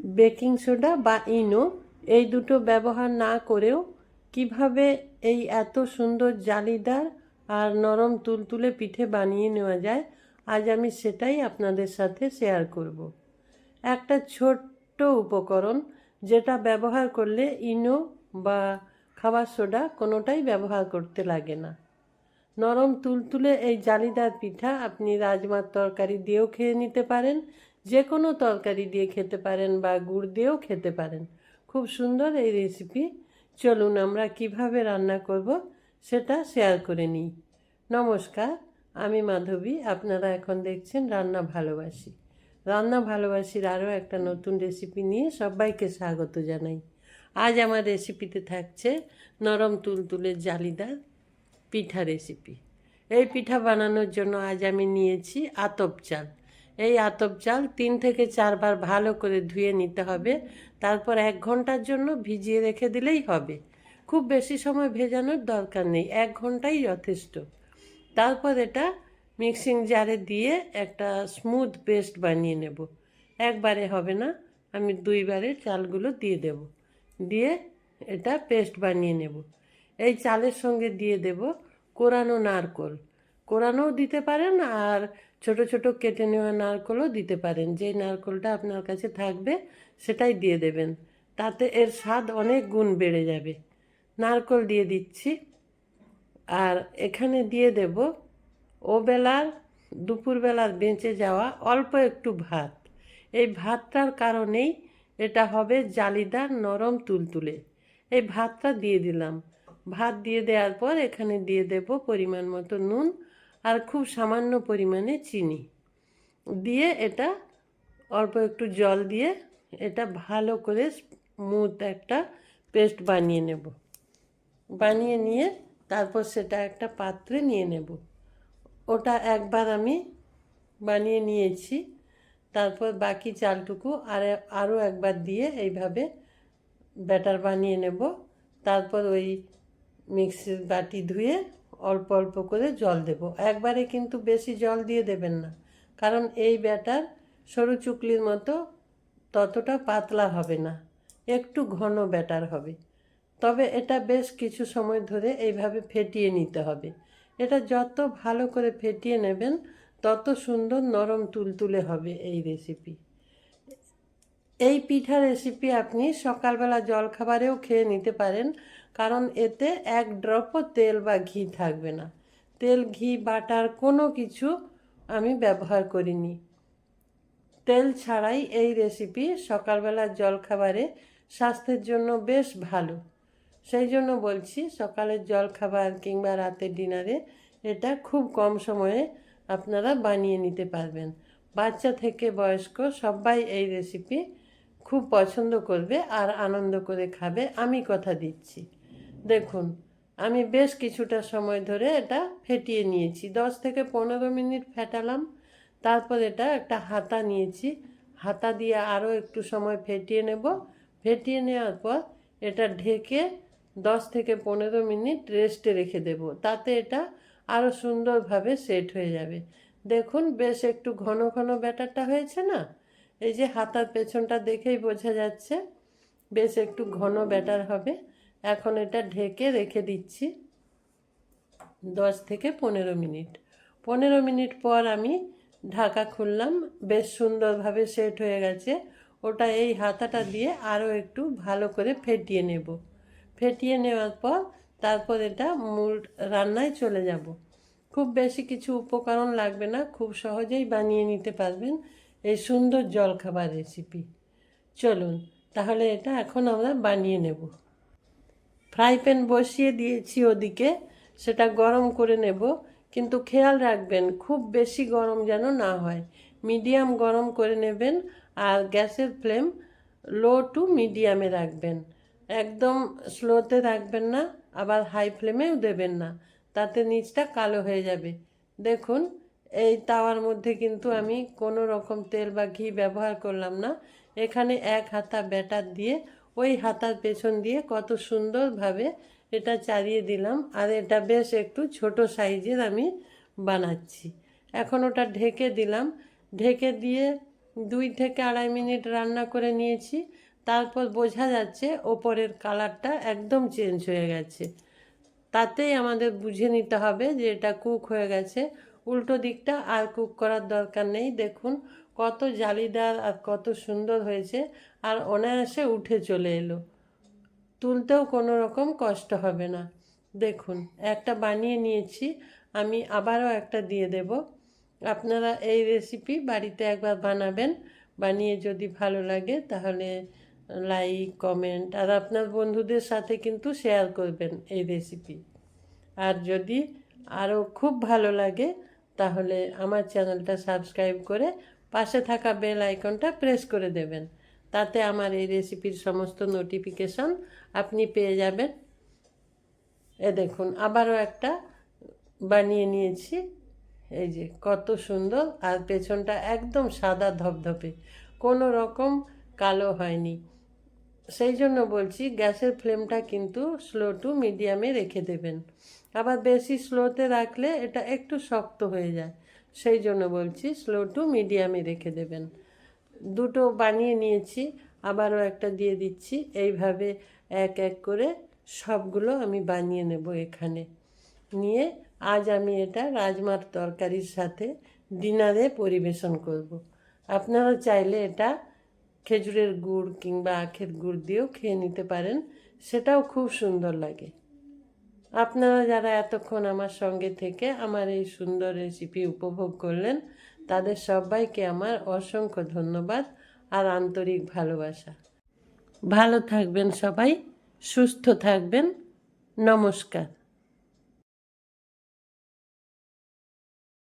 Baking soda বা ইনো এই দুটো ব্যবহার না করেও কীভাবে এই এত সুন্দর জালিদার আর নরম তুলতুলে পিঠে বানিয়ে নেওয়া যায়, আজ আমি সেটাই আপনাদের সাথে শেয়ার করব। একটা ছোট্ট উপকরণ যেটা ব্যবহার করলে ইনো বা খাবার সোডা কোনোটাই ব্যবহার করতে লাগে না। নরম তুলতুলে এই জালিদার পিঠা আপনি রাজমার তরকারি দিয়েও খেয়ে নিতে পারেন যে কোনো তরকারি দিয়ে খেতে পারেন বা গুড় দিয়েও খেতে পারেন। খুব সুন্দর এই রেসিপি চলুন আমরা কীভাবে রান্না করব সেটা শেয়ার করে নিই। নমস্কার, আমি মাধবী, আপনারা এখন দেখছেন রান্না ভালোবাসি। রান্না ভালোবাসির আরও একটা নতুন রেসিপি নিয়ে সবাইকে স্বাগত জানাই। আজ আমার রেসিপিতে থাকছে নরম তুলতুলে জালিদার পিঠা রেসিপি এই পিঠা বানানোর জন্য আজ আমি নিয়েছি আতপ চাল। এই আতপ চাল তিন থেকে চারবার ভালো করে ধুয়ে নিতে হবে। তারপর এক ঘণ্টার জন্য ভিজিয়ে রেখে দিলেই হবে। খুব বেশি সময় ভেজানোর দরকার নেই, এক ঘন্টাই যথেষ্ট। তারপর এটা মিক্সিং জারে দিয়ে একটা স্মুথ পেস্ট বানিয়ে নেব। একবারে হবে না, আমি দুইবারে চালগুলো দিয়ে দেব। দিয়ে এটা পেস্ট বানিয়ে নেব। এই চালের সঙ্গে দিয়ে দেব কোরানো নারকোল। কোরানোও দিতে পারেন আর ছোট ছোট কেটে নেওয়া নারকোলও দিতে পারেন। যেই নারকোলটা আপনার কাছে থাকবে, সেটাই দিয়ে দেবেন। তাতে এর স্বাদ অনেক গুণ বেড়ে যাবে। নারকোল দিয়ে দিচ্ছি। আর এখানে দিয়ে দেব ও বেলার দুপুরবেলার বেঁচে যাওয়া অল্প একটু ভাত। এই ভাতটার কারণেই এটা হবে জালিদার নরম তুলতুলে। এই ভাতটা দিয়ে দিলাম। ভাত দিয়ে দেওয়ার পর এখানে দিয়ে দেব পরিমাণ মতো নুন আর খুব সামান্য পরিমাণে চিনি। দিয়ে এটা অল্প একটু জল দিয়ে এটা ভালো করে স্মুথ একটা পেস্ট বানিয়ে নেব। বানিয়ে নিয়ে তারপর সেটা একটা পাত্রে নিয়ে নেব। ওটা একবার আমি বানিয়ে নিয়েছি। তারপর বাকি চালটুকু আর আরও একবার দিয়ে এইভাবে ব্যাটার বানিয়ে নেব। তারপর ওই মিক্সির বাটি ধুয়ে অল্প অল্প করে জল দেব। একবারে কিন্তু বেশি জল দিয়ে দেবেন না। কারণ এই ব্যাটার সরু চুকলির মতো ততটা পাতলা হবে না, একটু ঘন ব্যাটার হবে। তবে এটা বেশ কিছু সময় ধরে এইভাবে ফেটিয়ে নিতে হবে। এটা যত ভালো করে ফেটিয়ে নেবেন, তত সুন্দর নরম তুলতুলে হবে এই রেসিপি এই পিঠা রেসিপি আপনি সকালবেলা জলখাবারেও খেয়ে নিতে পারেন, কারণ এতে এক ড্রপও তেল বা ঘি থাকবে না। তেল, ঘি, বাটার কোনো কিছু আমি ব্যবহার করিনি। তেল ছাড়াই এই রেসিপি সকালবেলার জলখাবারে স্বাস্থ্যের জন্য বেশ ভালো। সেই জন্য বলছি, সকালের জলখাবার কিংবা রাতের ডিনারে এটা খুব কম সময়ে আপনারা বানিয়ে নিতে পারবেন। বাচ্চা থেকে বয়স্ক সবাই এই রেসিপি খুব পছন্দ করবে আর আনন্দ করে খাবে, আমি কথা দিচ্ছি। দেখুন, আমি বেশ কিছুটা সময় ধরে এটা ফেটিয়ে নিয়েছি। দশ থেকে পনেরো মিনিট ফেটালাম, তারপর এটা একটা হাতা নিয়েছি। হাতা দিয়ে আরও একটু সময় ফেটিয়ে নেব। ফেটিয়ে নেওয়ার পর এটা ঢেকে দশ থেকে পনেরো মিনিট রেস্টে রেখে দেব। তাতে এটা আরও সুন্দরভাবে সেট হয়ে যাবে। দেখুন, বেশ একটু ঘন ঘন ব্যাটারটা হয়েছে না? এই যে হাতার পেছনটা দেখেই বোঝা যাচ্ছে, বেশ একটু ঘন ব্যাটার হবে। এখন এটা ঢেকে রেখে দিচ্ছি দশ থেকে পনেরো মিনিট। পনেরো মিনিট পর আমি ঢাকা খুললাম, বেশ সুন্দরভাবে সেট হয়ে গেছে। ওটা এই হাতাটা দিয়ে আরও একটু ভালো করে ফেটিয়ে নেব। ফেটিয়ে নেওয়ার পর তারপর এটা মূল রান্নায় চলে যাব। খুব বেশি কিছু উপকরণ লাগবে না, খুব সহজেই বানিয়ে নিতে পারবেন। এই সুন্দর জলখাবার রেসিপি চলুন, তাহলে এটা এখন আমরা বানিয়ে নেব। ফ্রাই প্যান বসিয়ে দিয়েছি ওদিকে, সেটা গরম করে নেব। কিন্তু খেয়াল রাখবেন, খুব বেশি গরম যেন না হয়। মিডিয়াম গরম করে নেবেন আর গ্যাসের ফ্লেম লো টু মিডিয়ামে রাখবেন। একদম স্লোতে রাখবেন না, আবার হাই ফ্লেমেও দেবেন না। তাতে নিচটা কালো হয়ে যাবে। দেখুন এই তাওয়ার মধ্যে কিন্তু আমি কোনো রকম তেল বা ঘি ব্যবহার করলাম না। এখানে এক হাতা ব্যাটার দিয়ে ওই হাতার পেছন দিয়ে কত সুন্দরভাবে এটা চালিয়ে দিলাম আর এটা বেশ একটু ছোট সাইজের আমি বানাচ্ছি। এখন ওটা ঢেকে দিলাম। ঢেকে দিয়ে দুই থেকে আড়াই মিনিট রান্না করে নিয়েছি। তারপর বোঝা যাচ্ছে ওপরের কালারটা একদম চেঞ্জ হয়ে গেছে। তাতেই আমাদের বুঝে নিতে হবে যে এটা কুক হয়ে গেছে। উল্টো দিকটা আর কুক করার দরকার নেই। দেখুন কত জালিদার আর কত সুন্দর হয়েছে আর অনায়াসে উঠে চলে এলো। তুলতেও কোনো রকম কষ্ট হবে না। দেখুন, একটা বানিয়ে নিয়েছি, আমি আবারও একটা দিয়ে দেব। আপনারা এই রেসিপি বাড়িতে একবার বানাবেন, বানিয়ে যদি ভালো লাগে তাহলে লাইক কমেন্ট আর আপনার বন্ধুদের সাথে কিন্তু শেয়ার করবেন এই রেসিপি আর যদি আরও খুব ভালো লাগে তাহলে আমার চ্যানেলটা সাবস্ক্রাইব করে পাশে থাকা বেল আইকনটা প্রেস করে দেবেন। তাতে আমার এই রেসিপির সমস্ত নোটিফিকেশন আপনি পেয়ে যাবেন। এ দেখুন, আবারও একটা বানিয়ে নিয়েছি। এই যে কত সুন্দর, আর পেছনটা একদম সাদা ধপধপে, কোনো রকম কালো হয়নি। সেই জন্য বলছি গ্যাসের ফ্লেমটা কিন্তু স্লো টু মিডিয়ামে রেখে দেবেন। আবার বেশি স্লোতে রাখলে এটা একটু শক্ত হয়ে যায়। সেই জন্য বলছি স্লো টু মিডিয়ামে রেখে দেবেন। দুটো বানিয়ে নিয়েছি, আবারও একটা দিয়ে দিচ্ছি। এইভাবে এক এক করে সবগুলো আমি বানিয়ে নেব এখানে। নিয়ে আজ আমি এটা রাজমার তরকারির সাথে ডিনারে পরিবেশন করব। আপনারা চাইলে এটা খেজুরের গুড় কিংবা আখের গুড় দিয়েও খেয়ে নিতে পারেন, সেটাও খুব সুন্দর লাগে। আপনারা যারা এতক্ষণ আমার সঙ্গে থেকে আমার এই সুন্দর রেসিপি উপভোগ করলেন, তাদের সবাইকে আমার অসংখ্য ধন্যবাদ আর আন্তরিক ভালোবাসা। ভালো থাকবেন সবাই, সুস্থ থাকবেন, নমস্কার।